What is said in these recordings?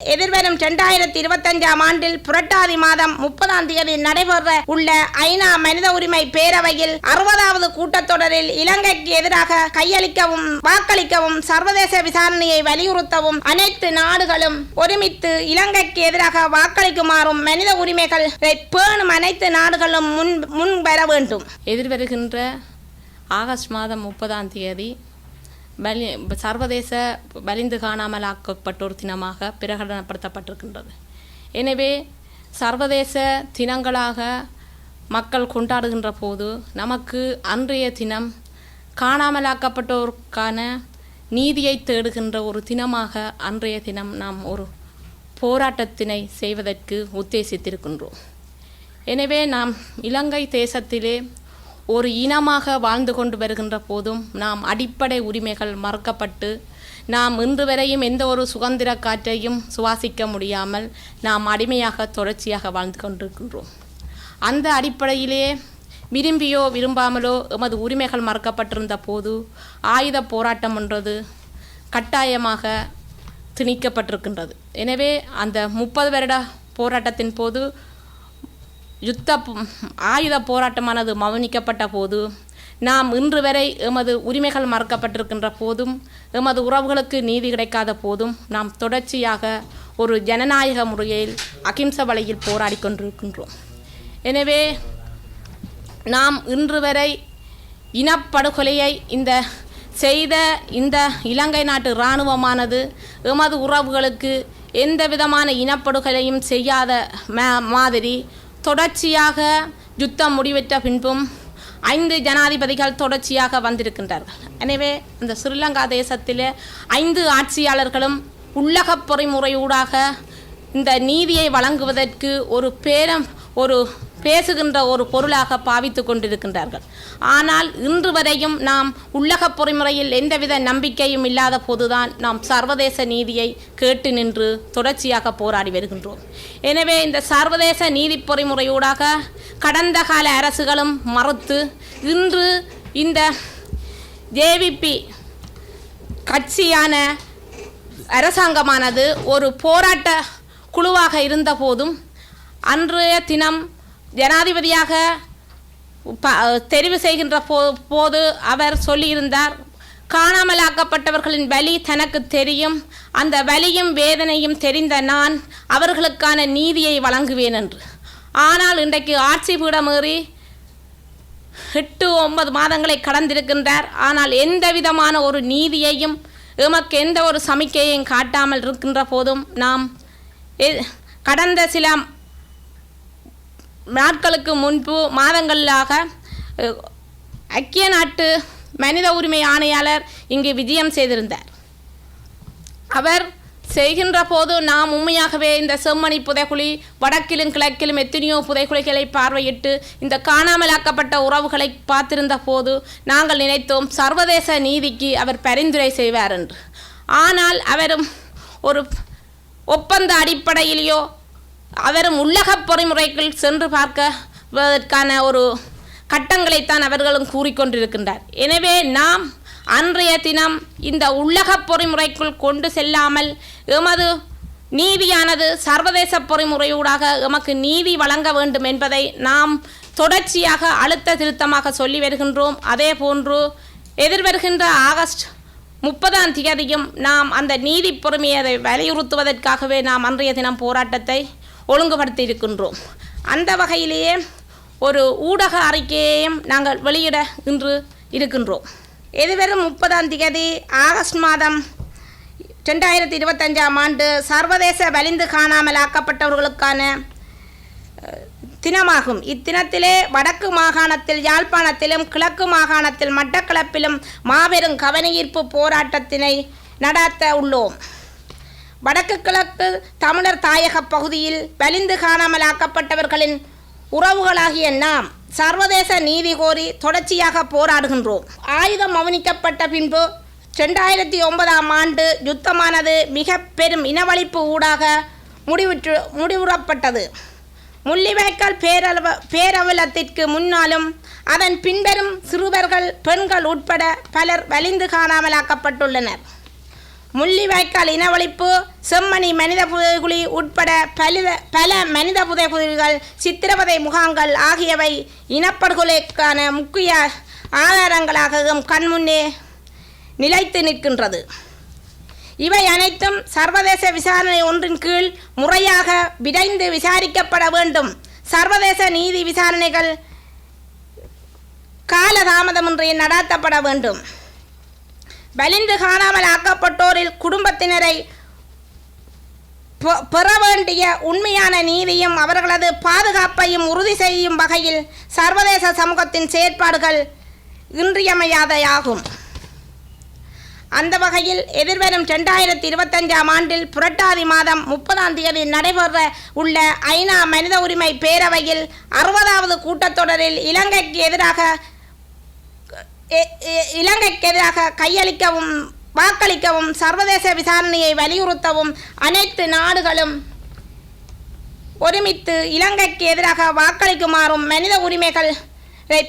எதிர்வரும் இரண்டாயிரத்தி இருபத்தஞ்சாம் ஆண்டில் புரட்டாதி மாதம் முப்பதாம் தேதி நடைபெற உள்ள ஐநா மனித உரிமை பேரவையில் அறுபதாவது கூட்டத்தொடரில் இலங்கைக்கு எதிராக கையளிக்கவும் வாக்களிக்கவும் சர்வதேச விசாரணையை வலியுறுத்தவும் அனைத்து நாடுகளும் ஒருமித்து இலங்கைக்கு எதிராக வாக்களிக்குமாறும் மனித உரிமைகள் பேணும் அனைத்து நாடுகளும் முன் முன் வர வேண்டும். எதிர்வருகின்ற ஆகஸ்ட் மாதம் முப்பதாம் தேதி பலி சர்வதேச வலிந்து காணாமலாக்கப்பட்டோர் தினமாக பிரகடனப்படுத்தப்பட்டிருக்கின்றது. எனவே சர்வதேச தினங்களாக மக்கள் கொண்டாடுகின்ற போது நமக்கு அன்றைய தினம் காணாமலாக்கப்பட்டோருக்கான நீதியை தேடுகின்ற ஒரு தினமாக அன்றைய தினம் நாம் ஒரு போராட்டத்தினை செய்வதற்கு உத்தேசித்திருக்கின்றோம். எனவே நாம் இலங்கை தேசத்திலே ஒரு இனமாக வாழ்ந்து கொண்டு வருகின்ற போதும் நாம் அடிப்படை உரிமைகள் மறுக்கப்பட்டு நாம் இன்று வரையும் எந்த ஒரு சுதந்திர காற்றையும் சுவாசிக்க முடியாமல் நாம் அடிமையாக தொடர்ச்சியாக வாழ்ந்து கொண்டிருக்கின்றோம். அந்த அடிப்படையிலே விரும்பியோ விரும்பாமலோ எமது உரிமைகள் மறுக்கப்பட்டிருந்த போது ஆயுத போராட்டம் என்றது கட்டாயமாக திணிக்கப்பட்டிருக்கின்றது. எனவே அந்த முப்பது வருட போராட்டத்தின் போது யுத்த ஆயுத போராட்டமானது மௌனிக்கப்பட்ட போது நாம் இன்று வரை எமது உரிமைகள் மறுக்கப்பட்டிருக்கின்ற போதும் எமது உறவுகளுக்கு நீதி கிடைக்காத போதும் நாம் தொடர்ச்சியாக ஒரு ஜனநாயக முறையில் அகிம்ச வழியில் போராடி கொண்டிருக்கின்றோம். எனவே நாம் இன்று வரை இனப்படுகொலையை இந்த செய்த இந்த இலங்கை நாட்டு இராணுவமானது எமது உறவுகளுக்கு எந்த விதமான இனப்படுகொலையும் செய்யாத மாதிரி தொடர்ச்சியாக யுத்தம் முடிவெற்ற பின்பும் ஐந்து ஜனாதிபதிகள் தொடர்ச்சியாக வந்திருக்கின்றார்கள். எனவே அந்த ஸ்ரீலங்கா தேசத்தில் ஐந்து ஆட்சியாளர்களும் உள்ளக பொறிமுறையூடாக இந்த நீதியை வழங்குவதற்கு ஒரு பேரம் ஒரு பேசுகின்ற ஒரு பொருளாக பாவித்து கொண்டிருக்கின்றார்கள். ஆனால் இன்று வரையும் நாம் உள்ளக பொறிமுறையில் எந்தவித நம்பிக்கையும் இல்லாத போதுதான் நாம் சர்வதேச நீதியை கேட்டு நின்று தொடர்ச்சியாக போராடி வருகின்றோம். எனவே இந்த சர்வதேச நீதி பொறிமுறையூடாக கடந்த கால அரசுகளும் மறுத்து இன்று இந்த ஜேவிபி கட்சியான அரசாங்கமானது ஒரு போராட்ட குழுவாக இருந்தபோதும் அன்றைய தினம் ஜனாதிபதியாக ப தெரிவு செய்கின்ற போ போது அவர் சொல்லியிருந்தார் காணாமலாக்கப்பட்டவர்களின் வலி தனக்கு தெரியும். அந்த வலியும் வேதனையும் தெரிந்த நான் அவர்களுக்கான நீதியை வழங்குவேன் என்று. ஆனால் இன்றைக்கு ஆட்சி பீடமேறி எட்டு ஒன்பது மாதங்களை கடந்திருக்கின்றார். ஆனால் எந்த விதமான ஒரு நீதியையும் எமக்கு எந்த ஒரு சமிக்கையையும் காட்டாமல் இருக்கின்ற போதும் நாம் எ- கடந்த சில நாட்களுக்கு முன்பு மாதங்களாக ஐக்கிய நாட்டு மனித உரிமை ஆணையாளர் இங்கு விஜயம் செய்திருந்தார். அவர் செய்கின்ற போது நாம் உண்மையாகவே இந்த செம்மணி புதைக்குழி வடக்கிலும் கிழக்கிலும் எத்தனையோ புதைக்குழிகளை பார்வையிட்டு இந்த காணாமலாக்கப்பட்ட உறவுகளை பார்த்திருந்த போது நாங்கள் நினைத்தோம் சர்வதேச நீதிக்கு அவர் பரிந்துரை செய்வார் என்று. ஆனால் அவரும் ஒரு ஒப்பந்த அடிப்படையிலேயோ அவரும் உள்ளகப் பொறிமுறைக்குள் சென்று பார்க்கவதற்கான ஒரு கட்டங்களைத்தான் அவர்களும் கூறிக்கொண்டிருக்கின்றார். எனவே நாம் அன்றைய தினம் இந்த உள்ளகப் பொறிமுறைக்குள் கொண்டு செல்லாமல் எமது நீதியானது சர்வதேச பொறிமுறையூடாக எமக்கு நீதி வழங்க வேண்டும் என்பதை நாம் தொடர்ச்சியாக அழுத்த திருத்தமாக சொல்லி வருகின்றோம். அதே போன்று எதிர்வருகின்ற ஆகஸ்ட் முப்பதாம் தேதியும் நாம் அந்த நீதி பொறுமையை வலியுறுத்துவதற்காகவே நாம் அன்றைய தினம் போராட்டத்தை ஒழுங்குபடுத்தி இருக்கின்றோம் அந்த வகையிலேயே ஒரு ஊடக அறிக்கையையும் நாங்கள் வெளியிட இன்று இருக்கின்றோம். எதிர்வரும் முப்பதாம் தேதி ஆகஸ்ட் மாதம் ரெண்டாயிரத்தி இருபத்தஞ்சாம் ஆண்டு சர்வதேச வலிந்து காணாமல் ஆக்கப்பட்டவர்களுக்கான தினமாகும். இத்தினத்திலே வடக்கு மாகாணத்தில் யாழ்ப்பாணத்திலும் கிழக்கு மாகாணத்தில் மட்டக்களப்பிலும் மாபெரும் கவனஈர்ப்பு போராட்டத்தினை நடாத்த உள்ளோம். வடக்கு கிழக்கு தமிழர் தாயக பகுதியில் வலிந்து காணாமல் ஆக்கப்பட்டவர்களின் உறவுகளாகிய நாம் சர்வதேச நீதி கோரி தொடர்ச்சியாக போராடுகின்றோம். ஆயுதம் மௌனிக்கப்பட்ட பின்பு ரெண்டாயிரத்தி ஒன்பதாம் ஆண்டு யுத்தமானது மிக பெரும் இனவழிப்பு ஊடாக முடிவுற்று முடிவுறப்பட்டது. முள்ளிவாய்க்கால் பேரளவ பேரவலத்திற்கு முன்னாலும் அதன் பின்வரும் சிறுவர்கள் பெண்கள் உட்பட பலர் வலிந்து காணாமலாக்கப்பட்டுள்ளனர். முள்ளிவாய்க்கால் இனவழிப்பு செம்மணி மனித புதைகுழி உட்பட பல பல மனித புதைகுழிகள் சித்திரவதை முகாங்கள் ஆகியவை இனப்படுகொலைக்கான முக்கிய ஆதாரங்களாகவும் கண்முன்னே நிலைத்து நிற்கின்றது. இவை அனைத்தும் சர்வதேச விசாரணை ஒன்றின் கீழ் முறையாக விரைந்து விசாரிக்கப்பட வேண்டும். சர்வதேச நீதி விசாரணைகள் காலதாமதமின்றி நடாத்தப்பட வேண்டும். வலிந்து காணாமல் ஆக்கப்பட்டோரில் குடும்பத்தினரை பெற வேண்டிய உண்மையான நீதியும் அவர்களது பாதுகாப்பையும் உறுதி செய்யும் வகையில் சர்வதேச சமூகத்தின் செயற்பாடுகள் இன்றியமையாதையாகும் அந்த வகையில் எதிர்வரும் ரெண்டாயிரத்தி இருபத்தஞ்சாம் ஆண்டில் புரட்டாதி மாதம் முப்பதாம் தேதி நடைபெற உள்ள ஐநா மனித உரிமை பேரவையில் அறுபதாவது கூட்டத்தொடரில் இலங்கைக்கு எதிராக இலங்கைக்கு எதிராக கையளிக்கவும் வாக்களிக்கவும் சர்வதேச விசாரணையை வலியுறுத்தவும் அனைத்து நாடுகளும் ஒருமித்து இலங்கைக்கு எதிராக வாக்களிக்குமாறும் மனித உரிமைகள்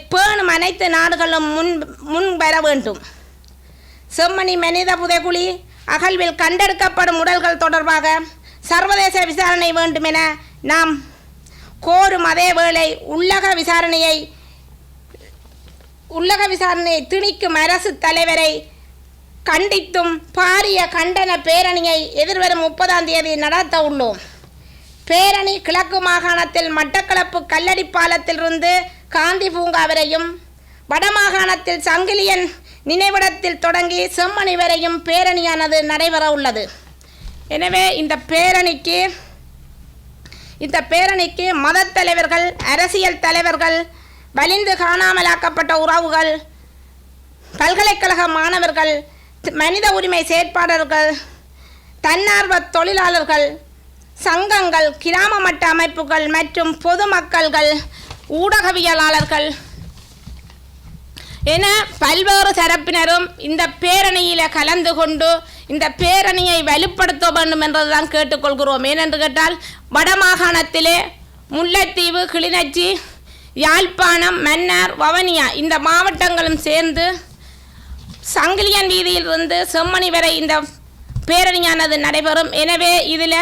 பேணும் அனைத்து நாடுகளும் முன் முன் வர வேண்டும். செம்மணி மனித புதைகுழி அகழ்வில் கண்டெடுக்கப்படும் உடல்கள் தொடர்பாக சர்வதேச விசாரணை வேண்டும் என நாம் கோரும் அதே வேளை உள்ளக விசாரணையை உள்ளக விசாரணையை திணிக்கும் அரசு தலைவரை கண்டித்தும் பாரிய கண்டன பேரணியை எதிர்வரும் முப்பதாம் தேதி நடத்த உள்ளோம். பேரணி கிழக்கு மாகாணத்தில் மட்டக்களப்பு கல்லடி பாலத்திலிருந்து காந்தி பூங்கா வரையும் வடமாகாணத்தில் சங்கிலியன் நினைவிடத்தில் தொடங்கி செம்மணி வரையும் பேரணியானது நடைபெற உள்ளது. எனவே இந்த பேரணிக்கு இந்த பேரணிக்கு மதத்தலைவர்கள் அரசியல் தலைவர்கள் வலிந்து காணாமலாக்கப்பட்ட உறவுகள் பல்கலைக்கழக மாணவர்கள் மனித உரிமை செயற்பாளர்கள் தன்னார்வ தொழிலாளர்கள் சங்கங்கள் கிராம மட்ட அமைப்புகள் மற்றும் பொதுமக்கள்கள் ஊடகவியலாளர்கள் என பல்வேறு தரப்பினரும் இந்த பேரணியில் கலந்து கொண்டு இந்த பேரணியை வலுப்படுத்த வேண்டும் என்றுதான் கேட்டுக்கொள்கிறோம். ஏனென்று கேட்டால் வடமாகாணத்திலே முல்லைத்தீவு கிளிநொச்சி யாழ்ப்பாணம் மன்னார் வவனியா இந்த மாவட்டங்களும் சேர்ந்து சங்கிலியன் வீதியிலிருந்து செம்மணி வரை இந்த பேரணியானது நடைபெறும். எனவே இதில்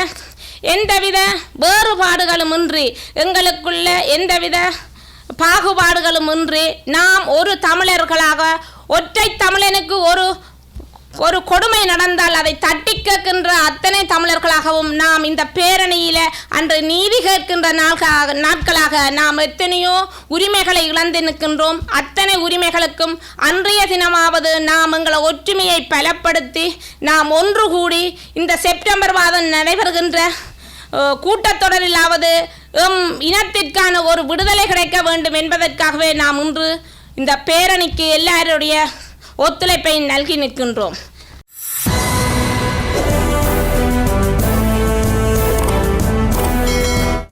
எந்தவித வேறுபாடுகளும் இன்றி எங்களுக்குள்ள எந்தவித பாகுபாடுகளும் இன்றி நாம் ஒரு தமிழர்களாக ஒற்றை தமிழனுக்கு ஒரு ஒரு கொடுமை நடந்தால் அதை தட்டி கேட்கின்ற அத்தனை தமிழர்களாகவும் நாம் இந்த பேரணியில அன்று நீதி கேட்கின்ற நாட்களாக நாட்களாக நாம் எத்தனையோ உரிமைகளை இழந்து நிற்கின்றோம். அத்தனை உரிமைகளுக்கும் அன்றைய தினமாவது நாம் எங்களை ஒற்றுமையை பலப்படுத்தி நாம் ஒன்று கூடி இந்த செப்டம்பர் மாதம் நடைபெறுகின்ற கூட்டத்தொடரிலாவது எம் இனத்திற்கான ஒரு விடுதலை கிடைக்க வேண்டும் என்பதற்காகவே நாம் இன்று இந்த பேரணிக்கு எல்லாருடைய ஒத்துழைப்பை நல்கி நிற்கின்றோம்.